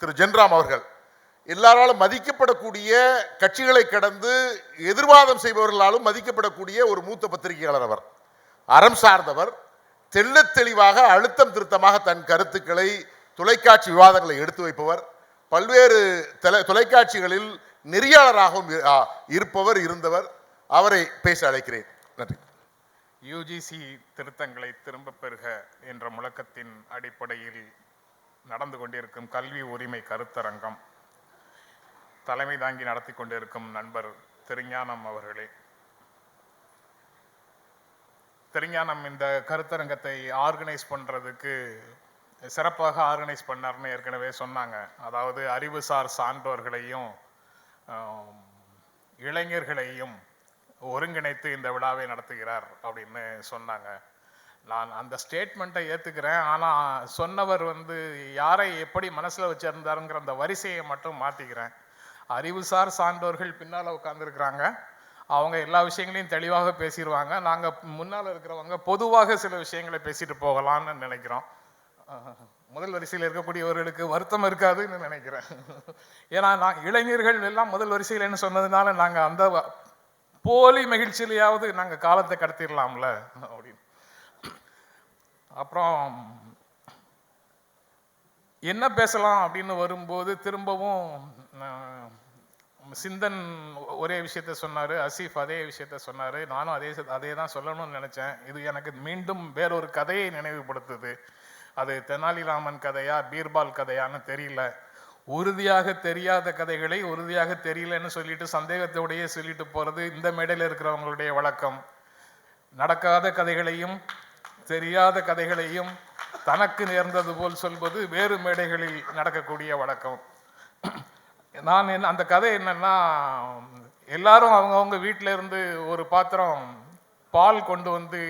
திரு ஜென்ராம் அவர்கள். எல்லாராலும் மதிக்கப்படக்கூடிய கட்சிகளை கடந்து எதிர்வாதம் செய்பவர்களாலும் மதிக்கப்படக்கூடிய ஒரு மூத்த பத்திரிகையாளர் அவர். அறம் சார்ந்தவர். தெள்ளத் தெளிவாக அழுத்தம் திருத்தமாக தன் கருத்துக்களை தொலைக்காட்சி விவாதங்களை எடுத்து வைப்பவர். பல்வேறு தொலை தொலைக்காட்சிகளில் நெறியாளராகவும் இருப்பவர் இருந்தவர். அவரை பேச அழைக்கிறேன். நன்றி. யூஜிசி திருத்தங்களை திரும்பப் பெறுக என்ற முழக்கத்தின் அடிப்படையில் நடந்து கொண்டிருக்கும் கல்வி உரிமை கருத்தரங்கம் தலைமை தாங்கி நடத்தி கொண்டிருக்கும் நண்பர் திருஞானம் அவர்களே. திருஞானம் இந்த கருத்தரங்கத்தை ஆர்கனைஸ் பண்ணுறதுக்கு சிறப்பாக ஆர்கனைஸ் பண்ணார்னு ஏற்கனவே சொன்னாங்க. அதாவது அறிவுசார் சான்றோர்களையும் இளைஞர்களையும் ஒருங்கிணைத்து இந்த விழாவை நடத்துகிறார் அப்படின்னு சொன்னாங்க. நான் அந்த ஸ்டேட்மெண்ட்டை ஏற்றுக்கிறேன் ஆனால் சொன்னவர் வந்து யாரை எப்படி மனசில் வச்சிருந்தாருங்கிற அந்த வரிசையை மட்டும் மாற்றிக்கிறேன் அறிவுசார் சான்றோர்கள் பின்னால் உட்காந்துருக்குறாங்க அவங்க எல்லா விஷயங்களையும் தெளிவாக பேசிடுவாங்க நாங்கள் முன்னால் இருக்கிறவங்க பொதுவாக சில விஷயங்களை பேசிட்டு போகலாம்னு நினைக்கிறோம். முதல் வரிசையில் இருக்கக்கூடியவர்களுக்கு வருத்தம் இருக்காதுன்னு நினைக்கிறேன். ஏன்னா நான் இளைஞர்கள் எல்லாம் முதல் வரிசையில் சொன்னதுனால நாங்கள் அந்த போலி மகிழ்ச்சியிலையாவது நாங்கள் காலத்தை கடத்திடலாம்ல அப்படின்னு. அப்புறம் என்ன பேசலாம் அப்படின்னு வரும்போது திரும்பவும் சிந்தன் ஒரே விஷயத்த சொன்னார் அசீஃப் அதே விஷயத்த சொன்னார். நானும் அதே அதே தான் சொல்லணும்னு நினச்சேன். இது எனக்கு மீண்டும் வேறொரு கதையை நினைவுபடுத்துது. அது தெனாலிராமன் கதையா பீர்பால் கதையான்னு தெரியல. உறுதியாக தெரியாத கதைகளை உறுதியாக தெரியலன்னு சொல்லிட்டு சந்தேகத்தோடையே சொல்லிட்டு போகிறது இந்த மேடையில் இருக்கிறவங்களுடைய வழக்கம். நடக்காத கதைகளையும் தெரியாத கதைகளையும் தனக்கு நேர்ந்தது போல் சொல்வது வேறு மேடைகளில் நடக்கக்கூடிய வழக்கம். நான் என்ன அந்த கதை என்னன்னா எல்லாரும் அவங்கவுங்க வீட்டில் இருந்து ஒரு பாத்திரம் பால் கொண்டு வந்து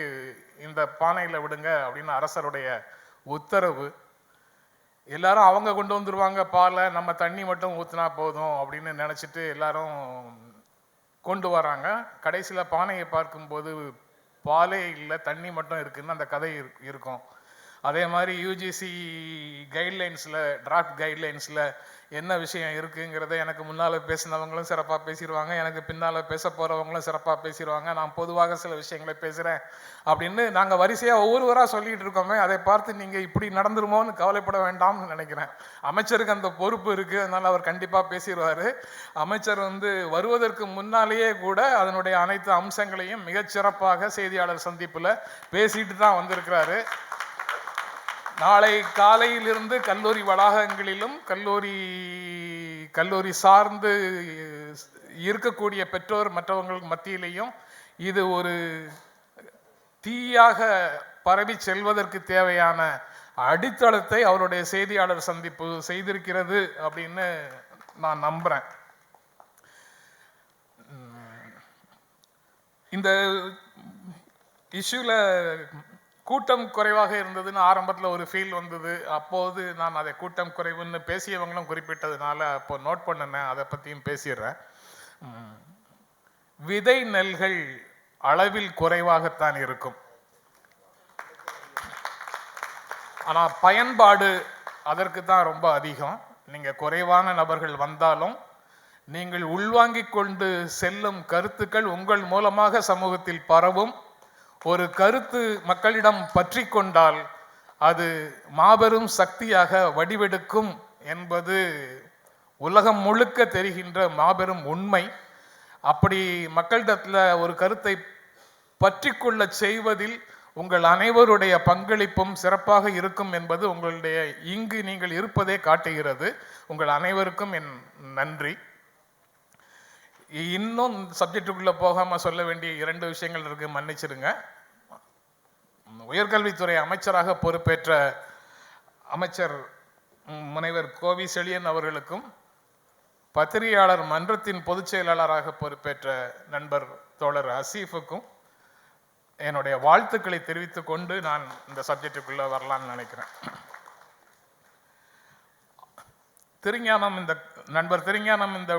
இந்த பானையில் விடுங்க அப்படின்னு அரசருடைய உத்தரவு. எல்லாரும் அவங்க கொண்டு வந்துருவாங்க பாலை நம்ம தண்ணி மட்டும் ஊற்றினா போதும் அப்படின்னு நினச்சிட்டு எல்லாரும் கொண்டு வராங்க. கடைசியில் பானையை பார்க்கும்போது பாலே இல்லை தண்ணி மட்டும் இருக்குன்னு அந்த கதை இருக்கும். அதே மாதிரி யூஜிசி கைட்லைன்ஸில் டிராஃப்ட் கைட்லைன்ஸில் என்ன விஷயம் இருக்குங்கிறத எனக்கு முன்னால் பேசினவங்களும் சிறப்பாக பேசிடுவாங்க எனக்கு பின்னால் பேச போகிறவங்களும் சிறப்பாக பேசிடுவாங்க நான் பொதுவாக சில விஷயங்களை பேசுகிறேன் அப்படின்னு நாங்கள் வரிசையாக ஒவ்வொருவராக சொல்லிகிட்டு இருக்கோமே அதை பார்த்து நீங்கள் இப்படி நடந்துருமோன்னு கவலைப்பட வேண்டாம்னு நினைக்கிறேன். அமைச்சருக்கு அந்த பொறுப்பு இருக்குது அதனால் அவர் கண்டிப்பாக பேசிடுவார் அமைச்சர் வந்து வருவதற்கு முன்னாலேயே கூட அதனுடைய அனைத்து அம்சங்களையும் மிகச்சிறப்பாக செய்தியாளர் சந்திப்பில் பேசிட்டு தான் வந்திருக்கிறாரு. நாளை காலையிலிருந்து கல்லூரி வளாகங்களிலும் கல்லூரி கல்லூரி சார்ந்து இருக்கக்கூடிய பெற்றோர் மற்றவங்களுக்கு மத்தியிலையும் இது ஒரு தீயாக பரவி செல்வதற்கு தேவையான அடித்தளத்தை அவருடைய செய்தியாளர் சந்திப்பு செய்திருக்கிறது அப்படின்னு நான் நம்புகிறேன் இந்த இஷ்யூல கூட்டம் குறைவாக இருந்ததுன்னு ஆரம்பத்தில் ஒரு ஃபீல் வந்தது. அப்போது நான் அதை கூட்டம் குறைவுன்னு பேசியவங்களும் குறிப்பிட்டதுனால அப்போ நோட் பண்ணினேன் அதை பற்றியும் பேசிடுறேன். விதை நெல்கள் அளவில் குறைவாகத்தான் இருக்கும். ஆனால் பயன்பாடு அதற்கு தான் ரொம்ப அதிகம். நீங்கள் குறைவான நபர்கள் வந்தாலும் நீங்கள் உள்வாங்கிக் கொண்டு செல்லும் கருத்துக்கள் உங்கள் மூலமாக சமூகத்தில் பரவும். ஒரு கருத்து மக்களிடம் பற்றி கொண்டால் அது மாபெரும் சக்தியாக வடிவெடுக்கும் என்பது உலகம் முழுக்க தெரிகின்ற மாபெரும் உண்மை. அப்படி மக்களிடத்தில் ஒரு கருத்தை பற்றி கொள்ள செய்வதில் உங்கள் அனைவருடைய பங்களிப்பும் சிறப்பாக இருக்கும் என்பது உங்களுடைய இங்கு நீங்கள் இருப்பதே காட்டுகிறது. உங்கள் அனைவருக்கும் என் நன்றி. இன்னும் சப்ஜெக்டுக்குள்ளே போகாமல் சொல்ல வேண்டிய இரண்டு விஷயங்கள் இருக்கு. மன்னிச்சிருங்க உயர்கல்வித்துறை அமைச்சராக பொறுப்பேற்ற அமைச்சர் முனைவர் கோவி செழியன் அவர்களுக்கும் பத்திரிகையாளர் மன்றத்தின் பொதுச் செயலாளராக பொறுப்பேற்ற நண்பர் தோழர் அசீஃபுக்கும் என்னுடைய வாழ்த்துக்களை தெரிவித்துக் கொண்டு நான் இந்த சப்ஜெக்டுக்குள்ளே வரலான்னு நினைக்கிறேன். திருஞானம் இந்த நண்பர் திருஞானம் இந்த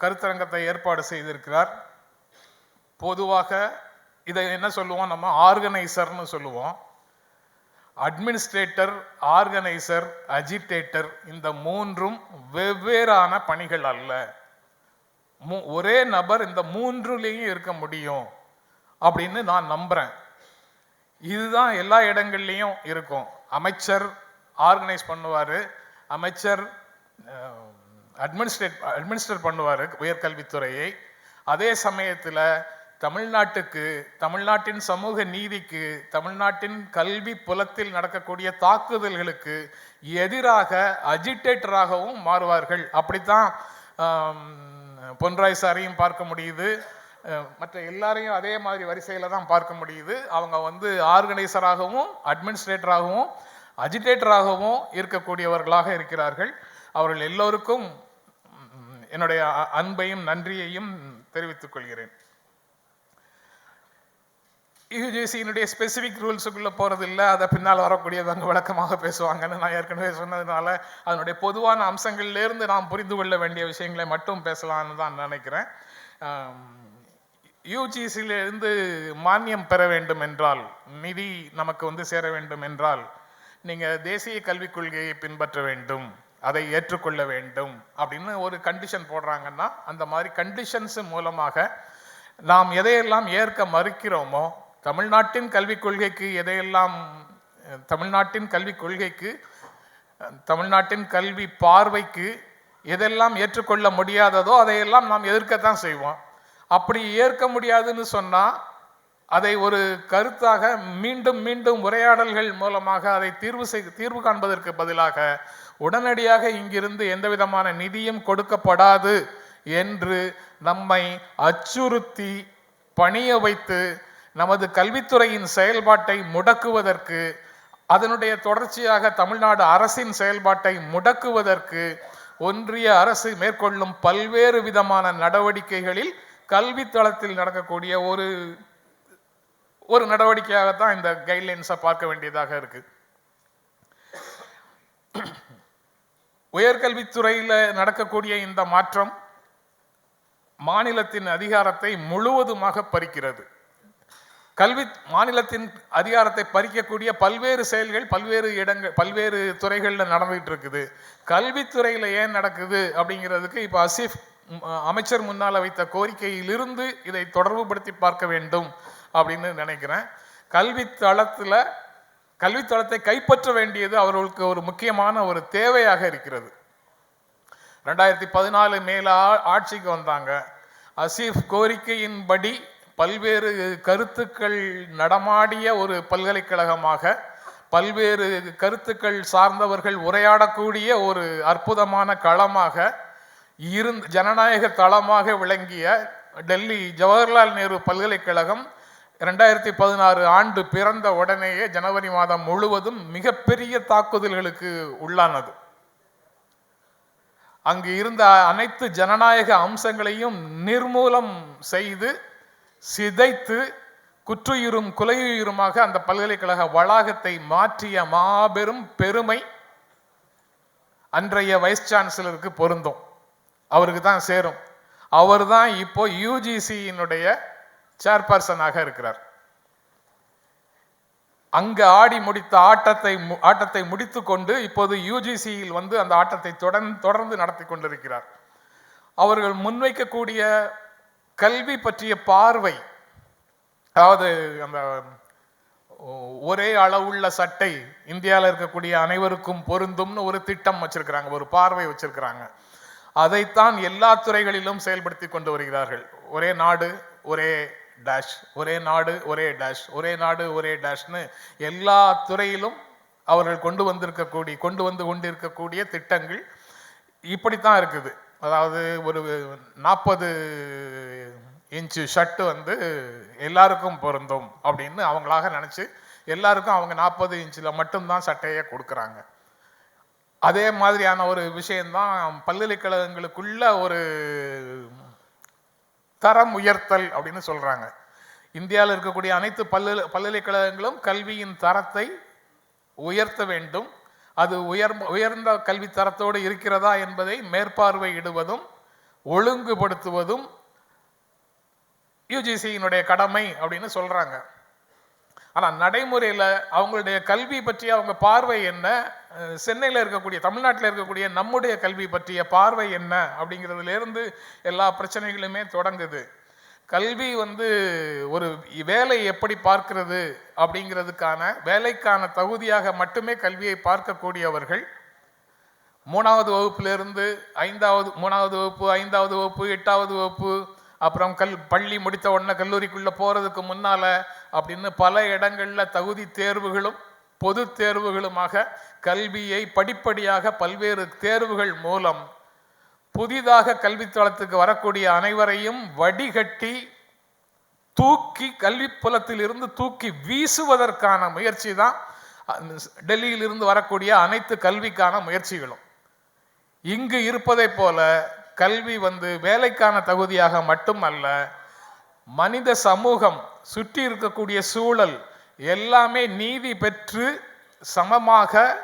கருத்தரங்கத்தை ஏற்பாடு செய்திருக்கிறார். பொதுவாக இதை என்ன சொல்லுவோம்? நம்ம ஆர்கனைசர்னு சொல்லுவோம். அட்மினிஸ்ட்ரேட்டர் ஆர்கனைசர் அஜிடேட்டர் இந்த மூன்றும் வெவ்வேறான பணிகள் அல்ல. ஒரே நபர் இந்த மூன்றுலேயும் இருக்க முடியும் அப்படின்னு நான் நம்புகிறேன் இதுதான் எல்லா இடங்கள்லையும் இருக்கும். அமைச்சர் ஆர்கனைஸ் பண்ணுவார். அமைச்சர் அட்மினிஸ்ட்ரேட் அட்மினிஸ்ட்ரேட் பண்ணுவார் உயர்கல்வித்துறையை. அதே சமயத்தில் தமிழ்நாட்டுக்கு தமிழ்நாட்டின் சமூக நீதிக்கு தமிழ்நாட்டின் கல்வி புலத்தில் நடக்கக்கூடிய தாக்குதல்களுக்கு எதிராக அஜிடேட்டராகவும் மாறுவார்கள். அப்படித்தான் பொன்ராய் சாரையும் பார்க்க முடியுது. மற்ற எல்லாரையும் அதே மாதிரி வரிசையில் தான் பார்க்க முடியுது. அவங்க வந்து ஆர்கனைசராகவும் அட்மினிஸ்ட்ரேட்டராகவும் அஜிடேட்டராகவும் இருக்கக்கூடியவர்களாக இருக்கிறார்கள். அவர்கள் எல்லோருக்கும் என்னுடைய அன்பையும் நன்றியையும் தெரிவித்துக் கொள்கிறேன். யூஜிசியினுடைய ஸ்பெசிஃபிக் ரூல்ஸுக்குள்ளே போகிறதில்ல அதை பின்னால் வரக்கூடியவங்க விளக்கமாக பேசுவாங்கன்னு நான் ஏற்கனவே சொன்னதுனால அதனுடைய பொதுவான அம்சங்கள்லேருந்து நாம் புரிந்து கொள்ள வேண்டிய விஷயங்களை மட்டும் பேசலாம்னு தான் நினைக்கிறேன். யூஜிசியிலிருந்து மானியம் பெற வேண்டும் என்றால் நிதி நமக்கு வந்து சேர வேண்டும் என்றால் நீங்கள் தேசிய கல்விக் கொள்கையை பின்பற்ற வேண்டும். அதை ஏற்றுக்கொள்ள வேண்டும் அப்படின்னு ஒரு கண்டிஷன் போடுறாங்கன்னா அந்த மாதிரி கண்டிஷன்ஸ் மூலமாக நாம் எதையெல்லாம் ஏற்க மறுக்கிறோமோ தமிழ்நாட்டின் கல்விக் கொள்கைக்கு எதையெல்லாம் தமிழ்நாட்டின் கல்விக் கொள்கைக்கு தமிழ்நாட்டின் கல்வி பார்வைக்கு எதெல்லாம் ஏற்றுக்கொள்ள முடியாததோ அதையெல்லாம் நாம் எதிர்க்கத்தான் செய்வோம். அப்படி ஏற்க முடியாதுன்னு சொன்னால் அதை ஒரு கருத்தாக மீண்டும் மீண்டும் உரையாடல்கள் மூலமாக அதை தீர்வு செய் தீர்வு காண்பதற்கு பதிலாக உடனடியாக இங்கிருந்து எந்த விதமான நிதியும் கொடுக்கப்படாது என்று நம்மை அச்சுறுத்தி பணிய வைத்து நமது கல்வித்துறையின் செயல்பாட்டை முடக்குவதற்கு அதனுடைய தொடர்ச்சியாக தமிழ்நாடு அரசின் செயல்பாட்டை முடக்குவதற்கு ஒன்றிய அரசு மேற்கொள்ளும் பல்வேறு விதமான நடவடிக்கைகளில் கல்வி தளத்தில் நடக்கக்கூடிய ஒரு ஒரு நடவடிக்கையாகத்தான் இந்த கைட்லைன்ஸை பார்க்க வேண்டியதாக இருக்கு. உயர்கல்வித்துறையில் நடக்கக்கூடிய இந்த மாற்றம் மாநிலத்தின் அதிகாரத்தை முழுவதுமாக பறிக்கிறது. கல்வி மாநிலத்தின் அதிகாரத்தை பறிக்கக்கூடிய பல்வேறு செயல்கள் பல்வேறு இடங்கள் பல்வேறு துறைகளில் நடந்துகிட்டு இருக்குது கல்வித்துறையில் ஏன் நடக்குது அப்படிங்கிறதுக்கு இப்போ அசிஃப் அமைச்சர் முன்னால் வைத்த கோரிக்கையிலிருந்து இதை தொடர்புபடுத்தி பார்க்க வேண்டும். அப்படின்னு நினைக்கிறேன். கல்வி தளத்தில் கல்வித்தளத்தை கைப்பற்ற வேண்டியது அவர்களுக்கு ஒரு முக்கியமான ஒரு தேவையாக இருக்கிறது. ரெண்டாயிரத்தி பதினாலு மேல ஆட்சிக்கு வந்தாங்க. அசீஃப் கோரிக்கையின்படி பல்வேறு கருத்துக்கள் நடமாடிய ஒரு பல்கலைக்கழகமாக பல்வேறு கருத்துக்கள் சார்ந்தவர்கள் உரையாடக்கூடிய ஒரு அற்புதமான களமாக இருந் ஜனநாயக தளமாக விளங்கிய டெல்லி ஜவஹர்லால் நேரு பல்கலைக்கழகம் ரெண்டாயிரத்தி பதினாறு ஆண்டு பிறந்த உடனேயே ஜனவரி மாதம் முழுவதும் மிகப்பெரிய தாக்குதல்களுக்கு உள்ளானது. அங்கு இருந்த அனைத்து ஜனநாயக அம்சங்களையும் நிர்மூலம் செய்து சிதைத்து குற்றுயிரும் குலையுயிருமாக அந்த பல்கலைக்கழக வளாகத்தை மாற்றிய மாபெரும் பெருமை அன்றைய வைஸ் சான்சலருக்கு பொருந்தும். அவருக்கு தான் சேரும். அவர் தான் இப்போ யூஜிசியினுடைய சேர்பர்சனாக இருக்கிறார். அங்கு ஆடி முடித்த ஆட்டத்தை மு- ஆட்டத்தை முடித்து கொண்டு இப்போது யூஜிசியில் வந்து அந்த ஆட்டத்தை தொடர்ந்து தொடர்ந்து நடத்தி கொண்டிருக்கிறார். அவர்கள் முன்வைக்கக்கூடிய கல்வி பற்றிய பார்வை அதாவது அந்த ஒரே அளவுள்ள சட்டை இந்தியாவில் இருக்கக்கூடிய அனைவருக்கும் பொருந்தும்னு ஒரு திட்டம் வச்சிருக்கிறாங்க ஒரு பார்வை வச்சிருக்கிறாங்க. அதைத்தான் எல்லா துறைகளிலும் செயல்படுத்தி கொண்டு வருகிறார்கள். ஒரே நாடு ஒரே டேஷ் ஒரே நாடு ஒரே டேஷ் ஒரே நாடு ஒரே டேஷ்னு எல்லா துறையிலும் அவர்கள் கொண்டு வந்திருக்கக்கூடிய கொண்டு வந்து கொண்டிருக்கக்கூடிய திட்டங்கள் இப்படித்தான் இருக்குது. அதாவது ஒரு நாற்பது இன்ச்சு ஷர்ட்டு வந்து எல்லாருக்கும் பொருந்தும் அப்படின்னு அவங்களாக நினச்சி எல்லாருக்கும் அவங்க நாற்பது இன்ச்சில் மட்டும்தான் சட்டையை கொடுக்குறாங்க. அதே மாதிரியான ஒரு விஷயந்தான் பல்கலைக்கழகங்களுக்குள்ள ஒரு தரம் உயர்த்தல் அப்படின்னு சொல்கிறாங்க இந்தியாவில் இருக்கக்கூடிய அனைத்து பல்லு பல்கலைக்கழகங்களும் கல்வியின் தரத்தை உயர்த்த வேண்டும். அது உயர் உயர்ந்த கல்வி தரத்தோடு இருக்கிறதா என்பதை மேற்பார்வையிடுவதும் ஒழுங்குபடுத்துவதும் யூஜிசியினுடைய கடமை அப்படின்னு சொல்கிறாங்க ஆனால் நடைமுறையில் அவங்களுடைய கல்வி பற்றிய அவங்க பார்வை என்ன? சென்னையில் இருக்கக்கூடிய தமிழ்நாட்டில் இருக்கக்கூடிய நம்முடைய கல்வி பற்றிய பார்வை என்ன அப்படிங்கிறதுலேருந்து எல்லா பிரச்சனைகளுமே தொடங்குது. கல்வி வந்து ஒரு வேலை எப்படி பார்க்கிறது அப்படிங்கிறதுக்கான வேலைக்கான தகுதியாக மட்டுமே கல்வியை பார்க்கக்கூடியவர்கள் மூணாவது வகுப்பிலிருந்து ஐந்தாவது மூணாவது வகுப்பு ஐந்தாவது வகுப்பு எட்டாவது வகுப்பு அப்புறம் கல் பள்ளி முடித்த உடனே கல்லூரிக்குள்ளே போகிறதுக்கு முன்னால் அப்படின்னு பல இடங்களில் தகுதி தேர்வுகளும் பொது தேர்வுகளுமாக கல்வியை படிப்படியாக பல்வேறு தேர்வுகள் மூலம் புதிதாக கல்வித்தளத்துக்கு வரக்கூடிய அனைவரையும் வடிகட்டி தூக்கி கல்வி புலத்தில் இருந்து தூக்கி வீசுவதற்கான முயற்சி தான் டெல்லியில் இருந்து வரக்கூடிய அனைத்து கல்விக்கான முயற்சிகளும். இங்கு இருப்பதைப் போல கல்வி வந்து வேலைக்கான தகுதியாக மட்டுமல்ல மனித சமூகம் சுற்றி இருக்கக்கூடிய சூழல் எல்லாமே நீதி பெற்று சமமாக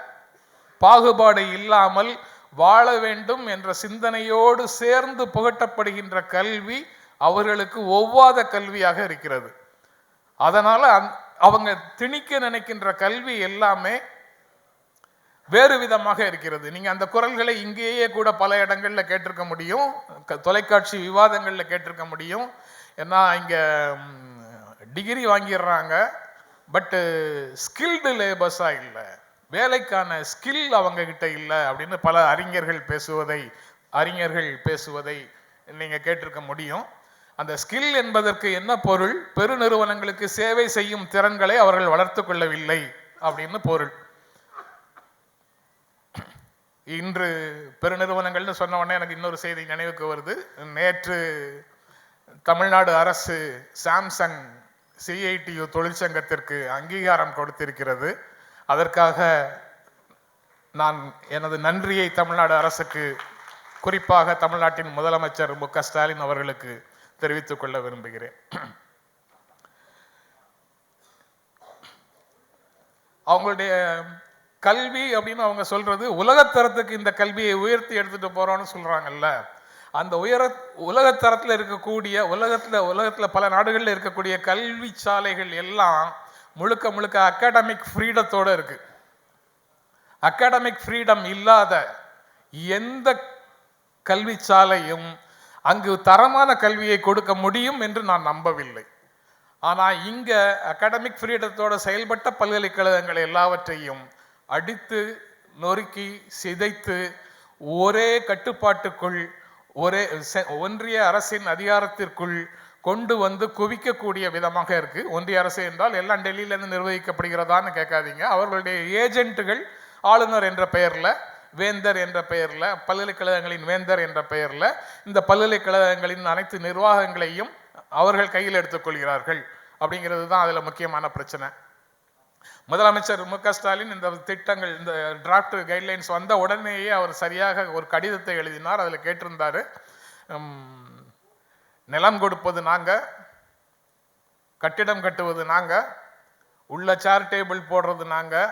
பாகுபாடு இல்லாமல் வாழ வேண்டும் என்ற சிந்தனையோடு சேர்ந்து புகட்டப்படுகின்ற கல்வி அவர்களுக்கு ஒவ்வாத கல்வியாக இருக்கிறது. அதனால் அவங்க திணிக்க நினைக்கின்ற கல்வி எல்லாமே வேறு விதமாக இருக்கிறது. நீங்கள் அந்த குரல்களை இங்கேயே கூட பல இடங்களில் கேட்டிருக்க முடியும். க- தொலைக்காட்சி விவாதங்களில் கேட்டிருக்க முடியும். ஏன்னா இங்கே டிகிரி வாங்கிடுறாங்க. பட்டு ஸ்கில்டு லேபர்ஸாக இல்லை. வேலைக்கான ஸ்கில் அவங்க கிட்ட இல்லை அப்படின்னு பல அறிஞர்கள் பேசுவதை அறிஞர்கள் பேசுவதை நீங்கள் கேட்டிருக்க முடியும். அந்த ஸ்கில் என்பதற்கு என்ன பொருள்? பெருநிறுவனங்களுக்கு சேவை செய்யும் திறன்களை அவர்கள் வளர்த்து கொள்ளவில்லை அப்படின்னு பொருள். இன்று பெருநிறுவனங்கள்னு சொன்ன உடனே எனக்கு இன்னொரு செய்தி நினைவுக்கு வருது. நேற்று தமிழ்நாடு அரசு சாம்சங் சிஐடியு தொழிற்சங்கத்திற்கு அங்கீகாரம் கொடுத்திருக்கிறது. அதற்காக நான் எனது நன்றியை தமிழ்நாடு அரசுக்கு குறிப்பாக தமிழ்நாட்டின் முதலமைச்சர் மு. க. ஸ்டாலின் அவர்களுக்கு தெரிவித்துக் கொள்ள விரும்புகிறேன். அவங்களுடைய கல்வி அப்படின்னு அவங்க சொல்றது உலகத்தரத்துக்கு இந்த கல்வியை உயர்த்தி எடுத்துட்டு போறோம்னு சொல்றாங்கல்ல. அந்த உயர உலகத்தரத்தில் இருக்கக்கூடிய உலகத்தில் உலகத்தில் பல நாடுகளில் இருக்கக்கூடிய கல்வி சாலைகள் எல்லாம் முழுக்க முழுக்க அகாடமிக் ஃப்ரீடத்தோடு இருக்கு. அகாடமிக் ஃப்ரீடம் இல்லாத எந்த கல்வி சாலையும் அங்கு தரமான கல்வியை கொடுக்க முடியும் என்று நான் நம்பவில்லை. ஆனால் இங்கே அகாடமிக் ஃப்ரீடத்தோட செயல்பட்ட பல்கலைக்கழகங்கள் எல்லாவற்றையும் அடித்து நொறுக்கி சிதைத்து ஒரே கட்டுப்பாட்டுக்குள் ஒரே ஒன்றிய அரசின் அதிகாரத்திற்குள் கொண்டு வந்து குவிக்கக்கூடிய விதமாக இருக்கு. ஒன்றிய அரசு என்றால் எல்லாம் டெல்லியிலேருந்து நிர்வகிக்கப்படுகிறதான்னு கேட்காதீங்க. அவர்களுடைய ஏஜென்ட்டுகள் ஆளுநர் என்ற பெயரில் வேந்தர் என்ற பெயரில் பல்கலைக்கழகங்களின் வேந்தர் என்ற பெயரில் இந்த பல்கலைக்கழகங்களின் அனைத்து நிர்வாகங்களையும் அவர்கள் கையில் எடுத்துக்கொள்கிறார்கள். அப்படிங்கிறது தான் அதில் முக்கியமான பிரச்சனை. முதலமைச்சர் மு க ஸ்டாலின் இந்த திட்டங்கள் இந்த டிராஃப்ட் கைட்லைன்ஸ் வந்த உடனேயே அவர் சரியாக ஒரு கடிதத்தை எழுதினார் அதில் கேட்டிருந்தார் நிலம் கொடுப்பது நாங்கள் கட்டிடம் கட்டுவது நாங்கள் உள்ள சேர் டேபிள் போடுறது நாங்கள்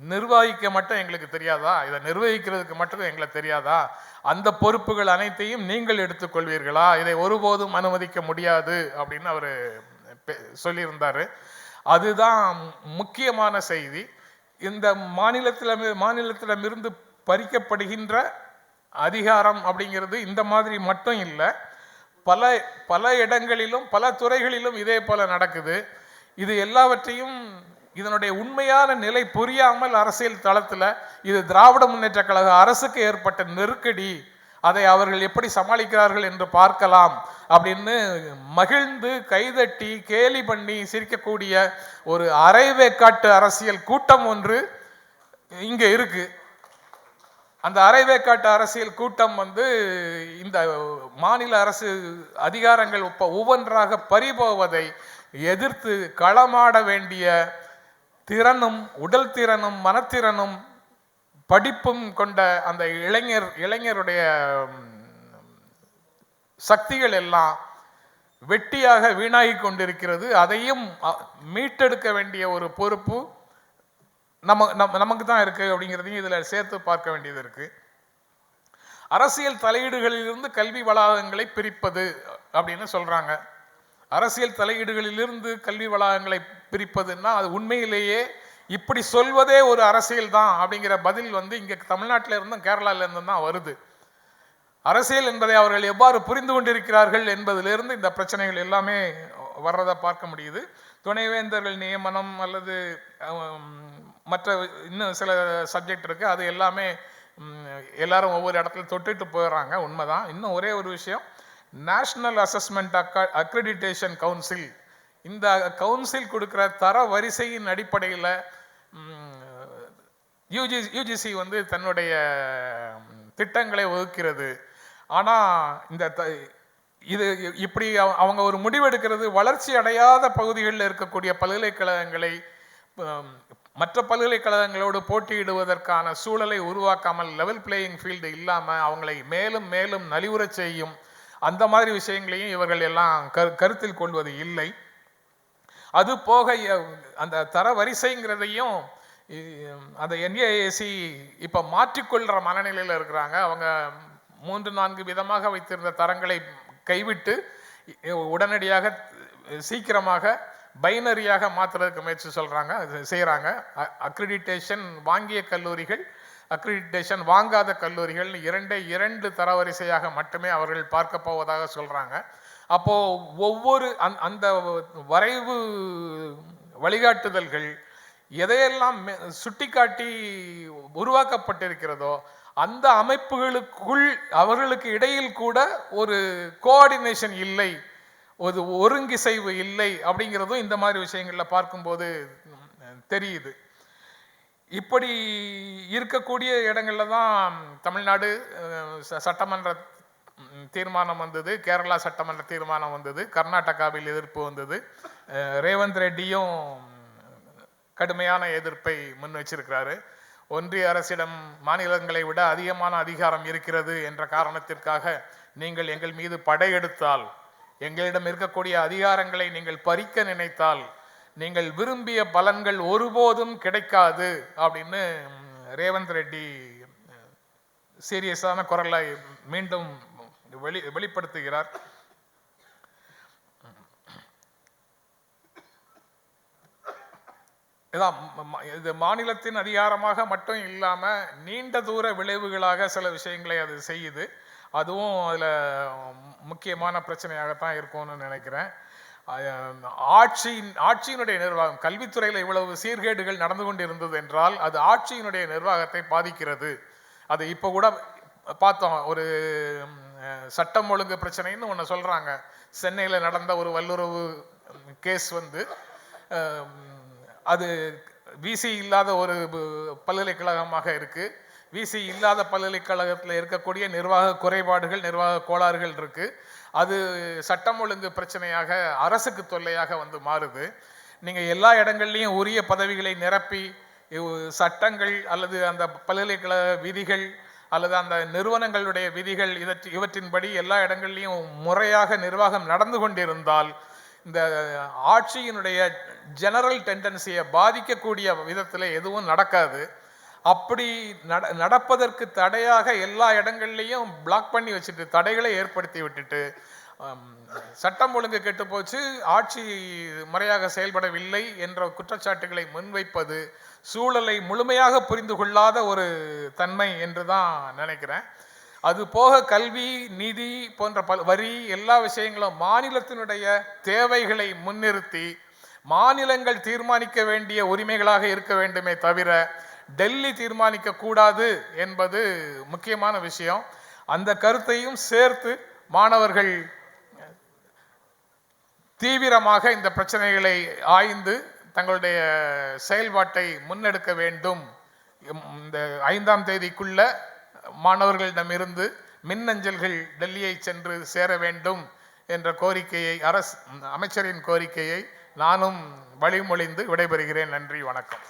நிர்வகிக்க மட்டும் எங்களுக்கு தெரியாதா? இதை நிர்வகிக்கிறதுக்கு மட்டும் எங்களுக்கு தெரியாதா? அந்த பொறுப்புகள் அனைத்தையும் நீங்கள் எடுத்துக்கொள்வீர்களா? இதை ஒருபோதும் அனுமதிக்க முடியாது. அப்படின்னு அவர் சொல்லியிருந்தார். அதுதான் முக்கியமான செய்தி. இந்த மாநிலத்தில மாநிலத்திடமிருந்து பறிக்கப்படுகின்ற அதிகாரம் அப்படிங்கிறது இந்த மாதிரி மட்டும் இல்லை. பல பல இடங்களிலும் பல துறைகளிலும் இதே போல நடக்குது. இது எல்லாவற்றையும் இதனுடைய உண்மையான நிலை புரியாமல் அரசியல் தளத்தில் இது திராவிட முன்னேற்ற கழக அரசுக்கு ஏற்பட்ட நெருக்கடி அதை அவர்கள் எப்படி சமாளிக்கிறார்கள் என்று பார்க்கலாம் அப்படின்னு மகிழ்ந்து கைதட்டி கேலி பண்ணி சிரிக்கக்கூடிய ஒரு அரைவேக்காட்டு அரசியல் கூட்டம் ஒன்று இங்கே இருக்கு. அந்த அரைவேக்காட்டு அரசியல் கூட்டம் வந்து இந்த மாநில அரசு அதிகாரங்கள் ஒப்ப- ஒவ்வொன்றாக பறிபோவதை எதிர்த்து களமாட வேண்டிய திறனும் உடல் திறனும் மனத்திறனும் படிப்பும் கொண்ட அந்த இளைஞர் இளைஞருடைய சக்திகள் எல்லாம் வெட்டியாக வீணாகி கொண்டிருக்கிறது. அதையும் மீட்டெடுக்க வேண்டிய ஒரு பொறுப்பு நம்ம நம் நமக்கு தான் இருக்குது அப்படிங்கிறதையும் இதில் சேர்த்து பார்க்க வேண்டியது இருக்குது அரசியல் தலையீடுகளிலிருந்து கல்வி வளாகங்களை பிரிப்பது அப்படின்னு சொல்கிறாங்க அரசியல் தலையீடுகளிலிருந்து கல்வி வளாகங்களை பிரிப்பதுன்னா அது உண்மையிலேயே இப்படி சொல்வதே ஒரு அரசியல் தான் அப்படிங்கிற பதில் வந்து இங்க தமிழ்நாட்டில இருந்தும் கேரளால இருந்தும் தான் வருது. அரசியல் என்பதை அவர்கள் எவ்வாறு புரிந்து கொண்டிருக்கிறார்கள் என்பதிலிருந்து இந்த பிரச்சனைகள் எல்லாமே வர்றதை பார்க்க முடியுது. துணைவேந்தர்கள் நியமனம் அல்லது மற்ற இன்னும் சில சப்ஜெக்ட் இருக்கு. அது எல்லாமே எல்லாரும் ஒவ்வொரு இடத்துல தொட்டுட்டு போயிடுறாங்க. உண்மைதான். இன்னும் ஒரே ஒரு விஷயம் நேஷனல் அசஸ்மெண்ட் அக்க அக்ரிடிட்டேஷன் கவுன்சில் இந்த கவுன்சில் கொடுக்குற தர வரிசையின் அடிப்படையில் யூஜி யூஜிசி வந்து தன்னுடைய திட்டங்களை வகுக்கிறது. ஆனால் இந்த த- இது இப்படி அவங்க ஒரு முடிவெடுக்கிறது வளர்ச்சி அடையாத பகுதிகளில் இருக்கக்கூடிய பல்கலைக்கழகங்களை மற்ற பல்கலைக்கழகங்களோடு போட்டியிடுவதற்கான சூழலை உருவாக்காமல் லெவல் பிளேயிங் ஃபீல்டு இல்லாமல் அவங்களை மேலும் மேலும் நலிவுறச் செய்யும் அந்த மாதிரி விஷயங்களையும் இவர்கள் எல்லாம் கரு கருத்தில் கொள்வது இல்லை. அது போக அந்த தர வரிசைங்கிறதையும் அந்த என்ஏஏசி இப்போ மாற்றிக்கொள்கிற மனநிலையில் இருக்கிறாங்க. அவங்க மூன்று நான்கு விதமாக வைத்திருந்த தரங்களை கைவிட்டு உடனடியாக சீக்கிரமாக பைனரியாக மாற்றுறதுக்கு முயற்சி சொல்கிறாங்க செய்கிறாங்க அக்ரிடிட்டேஷன் வாங்கிய கல்லூரிகள் அக்ரிடிட்டேஷன் வாங்காத கல்லூரிகள் இரண்டே இரண்டு தரவரிசையாக மட்டுமே அவர்கள் பார்க்க போவதாக சொல்கிறாங்க அப்போது ஒவ்வொரு அந் அந்த வரைவு வழிகாட்டுதல்கள் எதையெல்லாம் மெ- சுட்டிக்காட்டி உருவாக்கப்பட்டிருக்கிறதோ அந்த அமைப்புகளுக்குள் அவர்களுக்கு இடையில் கூட ஒரு கோஆர்டினேஷன் இல்லை ஒரு ஒருங்கிசைவு இல்லை அப்படிங்கிறதும் இந்த மாதிரி விஷயங்களில் பார்க்கும்போது தெரியுது. இப்படி இருக்கக்கூடிய இடங்களில் தான் தமிழ்நாடு ச- சட்டமன்ற தீர்மானம் வந்தது. கேரளா சட்டமன்ற தீர்மானம் வந்தது. கர்நாடகாவில் எதிர்ப்பு வந்தது. ரேவந்த் ரெட்டியும் கடுமையான எதிர்ப்பை முன் வச்சிருக்கிறாரு. ஒன்றிய அரசிடம் மாநிலங்களை விட அதிகமான அதிகாரம் இருக்கிறது என்ற காரணத்திற்காக நீங்கள் எங்கள் மீது படையெடுத்தால் எங்களிடம் இருக்கக்கூடிய அதிகாரங்களை நீங்கள் பறிக்க நினைத்தால் நீங்கள் விரும்பிய பலன்கள் ஒருபோதும் கிடைக்காது அப்படின்னு ரேவந்த் ரெட்டி சீரியஸான குரலை மீண்டும் வெளி வெளிப்படுத்துகிறார். இதான் இது மாநிலத்தின் அதிகாரமாக மட்டும் இல்லாம நீண்ட தூர விளைவுகளாக சில விஷயங்களை அது செய்யுது. அதுவும் அதுல முக்கியமான பிரச்சனையாகத்தான் இருக்கும்னு நினைக்கிறேன். ஆட்சியின் ஆட்சியினுடைய நிர்வாகம் கல்வித்துறையில் இவ்வளவு சீர்கேடுகள் நடந்து கொண்டிருந்தது என்றால் அது ஆட்சியினுடைய நிர்வாகத்தை பாதிக்கிறது. அது இப்போ கூட பார்த்தோம் ஒரு சட்டம் ஒழுங்கு பிரச்சனைன்னு ஒன்று சொல்கிறாங்க சென்னையில் நடந்த ஒரு வல்லுறவு கேஸ் வந்து அது விசி இல்லாத ஒரு பல்கலைக்கழகமாக இருக்குது விசி இல்லாத பல்கலைக்கழகத்தில் இருக்கக்கூடிய நிர்வாக குறைபாடுகள் நிர்வாக கோளாறுகள் இருக்குது அது சட்டம் ஒழுங்கு பிரச்சனையாக அரசுக்கு தொல்லையாக வந்து மாறுது. நீங்கள் எல்லா இடங்கள்லையும் உரிய பதவிகளை நிரப்பி சட்டங்கள் அல்லது அந்த பல்கலைக்கழக விதிகள் அல்லது அந்த நிறுவனங்களுடைய விதிகள் இதற் இவற்றின்படி எல்லா இடங்கள்லையும் முறையாக நிர்வாகம் நடந்து கொண்டிருந்தால் இந்த ஆட்சியினுடைய ஜெனரல் டெண்டன்சியை பாதிக்கக்கூடிய விதத்தில் எதுவும் நடக்காது. அப்படி நட நடப்பதற்கு தடையாக எல்லா இடங்கள்லையும் பிளாக் பண்ணி வச்சுட்டு தடைகளை ஏற்படுத்தி விட்டுட்டு சட்டம் ஒழுங்கு கெட்டு போச்சு ஆட்சி முறையாக செயல்படவில்லை என்ற குற்றச்சாட்டுகளை முன்வைப்பது சூழலை முழுமையாக புரிந்து கொள்ளாத ஒரு தன்மை என்று தான் நினைக்கிறேன். அது போக கல்வி நிதி போன்ற பல் வரி எல்லா விஷயங்களும் மாநிலத்தினுடைய தேவைகளை முன்னிறுத்தி மாநிலங்கள் தீர்மானிக்க வேண்டிய உரிமைகளாக இருக்க வேண்டுமே தவிர டெல்லி தீர்மானிக்க கூடாது என்பது முக்கியமான விஷயம். அந்த கருத்தையும் சேர்த்து மாணவர்கள் தீவிரமாக இந்த பிரச்சனைகளை ஆய்ந்து தங்களுடைய செயல்பாட்டை முன்னெடுக்க வேண்டும். இந்த ஐந்தாம் தேதிக்குள்ள மாணவர்களிடமிருந்து மின்னஞ்சல்கள் டெல்லியை சென்று சேர வேண்டும் என்ற கோரிக்கையை அரசு அமைச்சரின் கோரிக்கையை நானும் வழிமொழிந்து விடைபெறுகிறேன். நன்றி வணக்கம்.